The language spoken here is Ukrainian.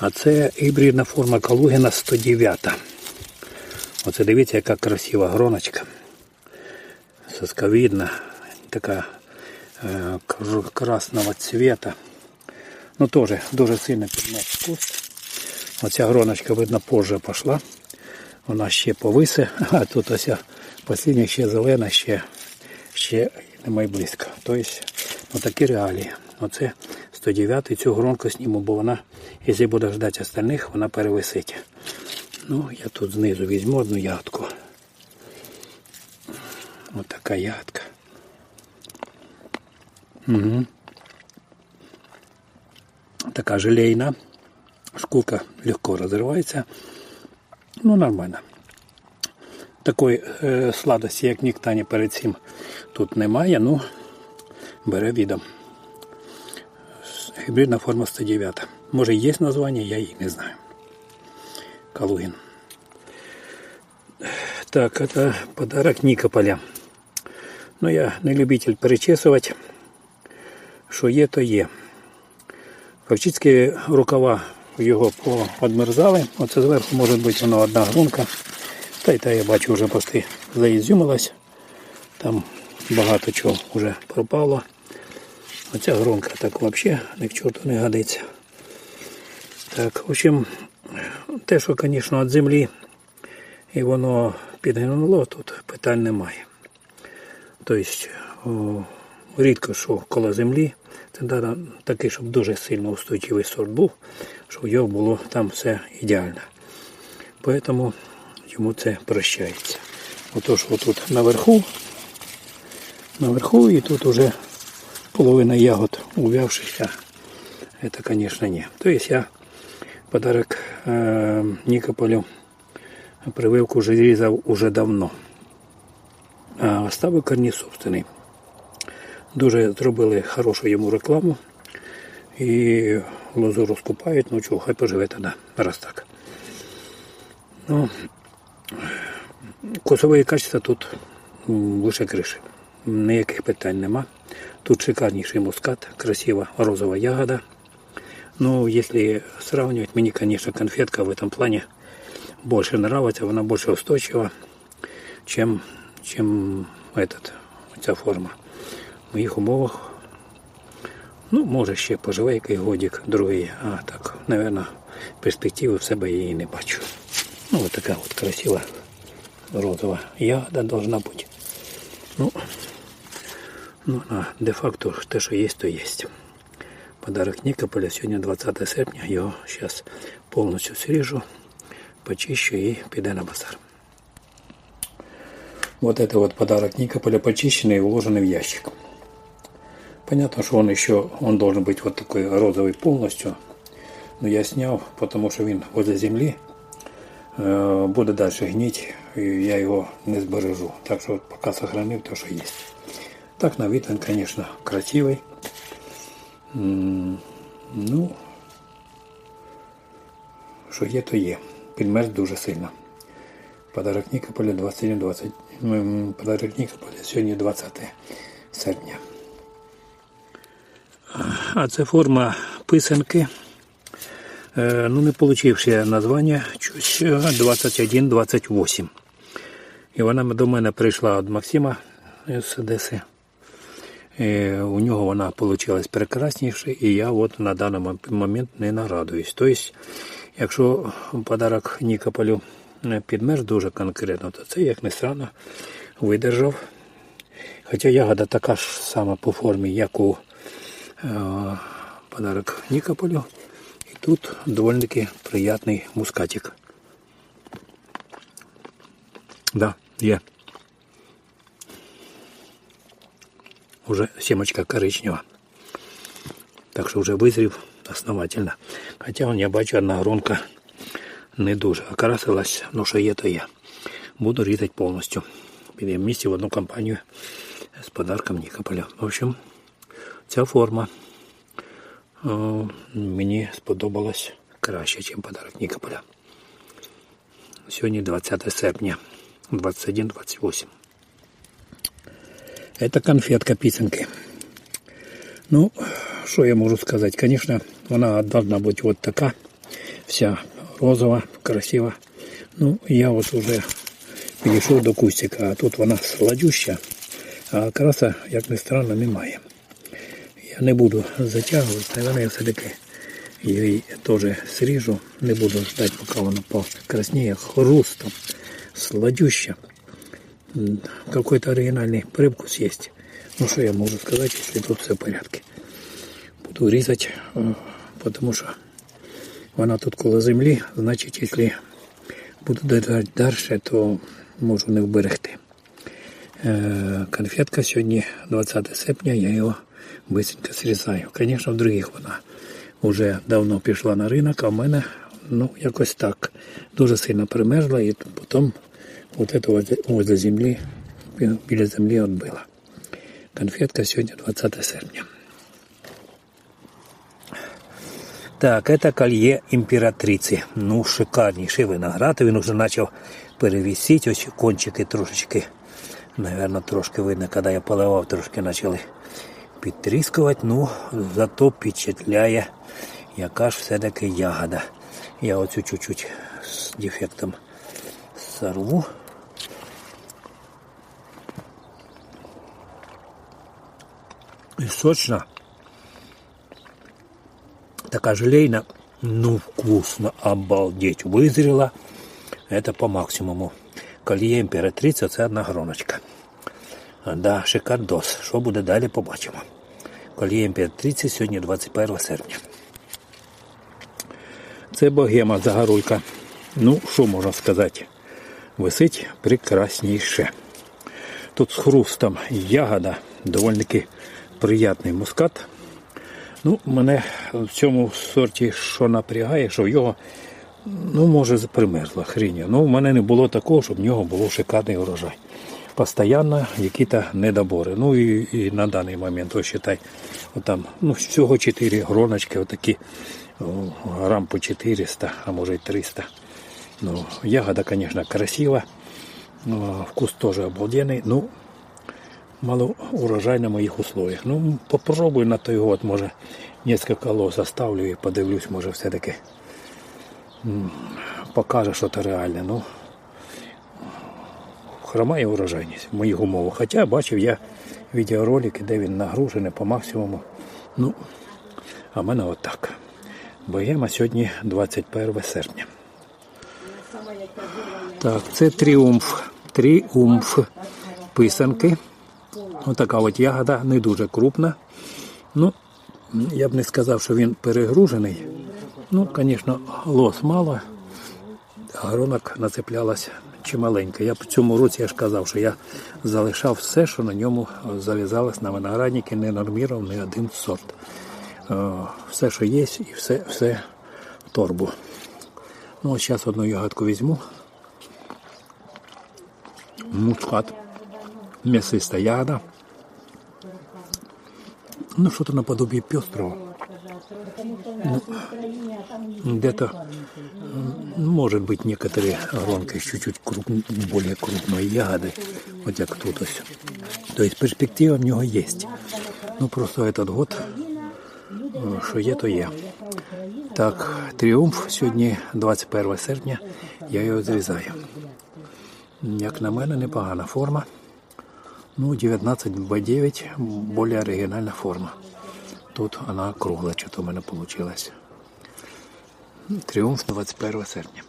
А це гібридна форма Калугіна 109. Оце дивіться, яка красива гроночка. Сосковидна, така е, красного цвета. Ну теж дуже сильно підмет куст. Оця гроночка, видно, позже пішла. Вона ще повисе, а тут ось послідня ще зелена, ще, ще немає близько. Тобто, ну такі реалії. Оце 109 цю гронку зніму, бо вона, якщо буде ждати остальних, вона перевисить. Ну, я тут знизу візьму одну ягодку. Ось така ягодка. Угу. Така желейна. Шкурка легко розривається. Ну, нормально. Такої е, сладості, як ніктані перед цим, тут немає, ну бере відом. Гібридна форма 109. Може є названня, я її не знаю. Калугин. Так, это подарок Никополя. Ну, я не любитель перечесувати. Що є, то є. Фактично рукава його поодмерзали. Оце зверху може бути воно одна грунка. Та й та я бачу вже пости заізюмилась. Там багато чого вже пропало. Оця гронка так взагалі ні к чорту не годиться. Так, в общем, те, що, звісно, від землі і воно підгинуло, тут питань немає. Тобто, рідко, що коло землі, це треба такий, щоб дуже сильно устойчивий сорт був, щоб його було там все ідеально. Тому йому це прощається. Отож, отут наверху, наверху і тут уже половина ягод увявшихся. Это, конечно, не. То есть я подарок э, Никополю прививку вже різав уже давно. А оставив корні собственний. Дуже зробили хорошу йому рекламу. І лозу розкупають, ну чого, хай поживе тоді, раз так. Ну, Косової качества тут лише криші. Ніяких питань нема. Тут шикарнейший мускат, красива розова ягода. Ну, если сравнивать, мне, конечно, конфетка в этом плане больше нравится, она больше устойчива, чем, чем этот, ця форма. В моїх умовах, ну, може ще поживе який годик, другий, а так, наверное, перспективи в себе її не бачу. Ну, вот така вот красива розова ягода должна бути. Ну, ну, а де-факто те, що є, то є. Подарок Нікополя сьогодні 20 серпня. Його зараз повністю сріжу, почищу і піде на базар. Вот это вот подарок Никополя почищенный и уложенный в ящик. Понятно, что он еще, он должен быть вот такой розовый полностью. Но я снял, потому что он возле земли э, буде дальше гнить, и я его не сбережу. Так что вот пока сохранил то, что есть. Так на вид он, конечно, красивый. Ну, що є, то є. Підмерз дуже сильно. Подарок Нікополя 21 20 Подарок Нікополя сьогодні 20 серпня. А це форма писанки. Е, Ну, не получивши названня, щось 21-28. І вона до мене прийшла від Максима з Одеси. Е, У нього вона вийшла прекрасніше, і я от на даний момент не нарадуюсь. Тобто, якщо подарок Нікополю підмерз дуже конкретно, то це, як не странно, видержав. Хоча ягода така ж сама по формі, як у е, подарок Нікополю. І тут доволі приятний мускатик. Да, є. Уже семечка коричнева. Так що вже визрів основательно. Хоча он, я бачу, одна гронка не дуже окрасилась, ну що є, то є. Буду різати повністю. Підемо місці в одну компанію з подарком Нікополя. В общем, ця форма о, мені сподобалась краще, ніж подарок Нікополя. Сьогодні 20 серпня, 21-28. Это конфетка писанки. Ну, что я могу сказать? Конечно, она должна быть вот такая. вся розова, красива. Ну, я от уже підійшов до кустика, а тут вона сладюща, а краса, як не странно, немає. Я не буду затягувати, наверное, я все-таки її теж сріжу, не буду ждати, поки вона покрасніє хрустом, сладюща. Какой-то оригинальный привкус есть. Ну, что я могу сказать, если тут все в порядке. Буду різати, е, тому що вона тут коло землі, значить, якщо буду додати далі, то можу не вберегти. Е, Конфетка сьогодні 20 серпня, я його быстренько срізаю. Звісно, в других вона вже давно пішла на ринок, а в мене ну, якось так дуже сильно примерзла і потім вот это возле, бі- біля землі відбила. Конфетка сьогодні 20 серпня. Так, это колье імператриці. Ну, шикарніший виноград. Він вже почав перевісити. Ось кончики трошечки, наверное, трошки видно, коли я поливав, трошки почали підтріскувати. Ну, зато впечатляє, яка ж все-таки ягода. Я оцю чуть-чуть з дефектом сорву. Сочно. Такая желейна. Ну, вкусно, обалдеть. Вызрела. Это по максимуму. Коліє імператриця це одна гроночка. Да, шикардос. Що буде далі, побачимо. Коліє імператриці сьогодні 21 серпня. Це богема загорулька. Ну, що можна сказати? Висить прекрасніше. Тут з хрустом ягода, доволі приятний мускат. Ну, мене в цьому сорті що напрягає, що в його, ну, може, примерзла хрінь. Ну, в мене не було такого, щоб в нього був шикарний урожай. Постоянно які-то недобори. Ну і, і на даний момент, ось считай, отам, ну, всього 4 гроночки, отакі грам по 400, а може й 300. Ну, ягода, конечно, красива. Вкус тоже обалденный. Ну, мало урожай на моїх условиях. Ну, попробую на той год, може, несколько лос оставлю і подивлюсь, може, все-таки покаже, що це реальне. Ну, хромає урожайність в моїх умовах. Хоча бачив я відеоролики, де він нагружений по максимуму. Ну, а в мене отак. Богема сьогодні 21 серпня. Так, це тріумф. Тріумф писанки. Отака от ягода, не дуже крупна. Ну, я б не сказав, що він перегружений. Ну, звісно, лос мало, гронок нацеплялась чималенько. Я в цьому році я ж казав, що я залишав все, що на ньому зав'язалось на виноградники, не нормірував ні один сорт. Е, Все, що є, і все, все в торбу. Ну, ось зараз одну ягодку візьму. Мускат. Мясиста ягода Ну, что-то наподобие пестрого. Ну, где-то, м, может быть, некоторые гронки чуть-чуть круп- более крупной ягоды, вот как тут ось. То есть перспектива в нього есть. Ну, просто этот год, е, що є, то є. Так, тріумф сьогодні 21 серпня, я його зрізаю. Як на мене, непогана форма. Ну, 19 Б9 более оригінальна форма. Тут вона кругла, що то в мене вийшло. Тріумф 21 серпня.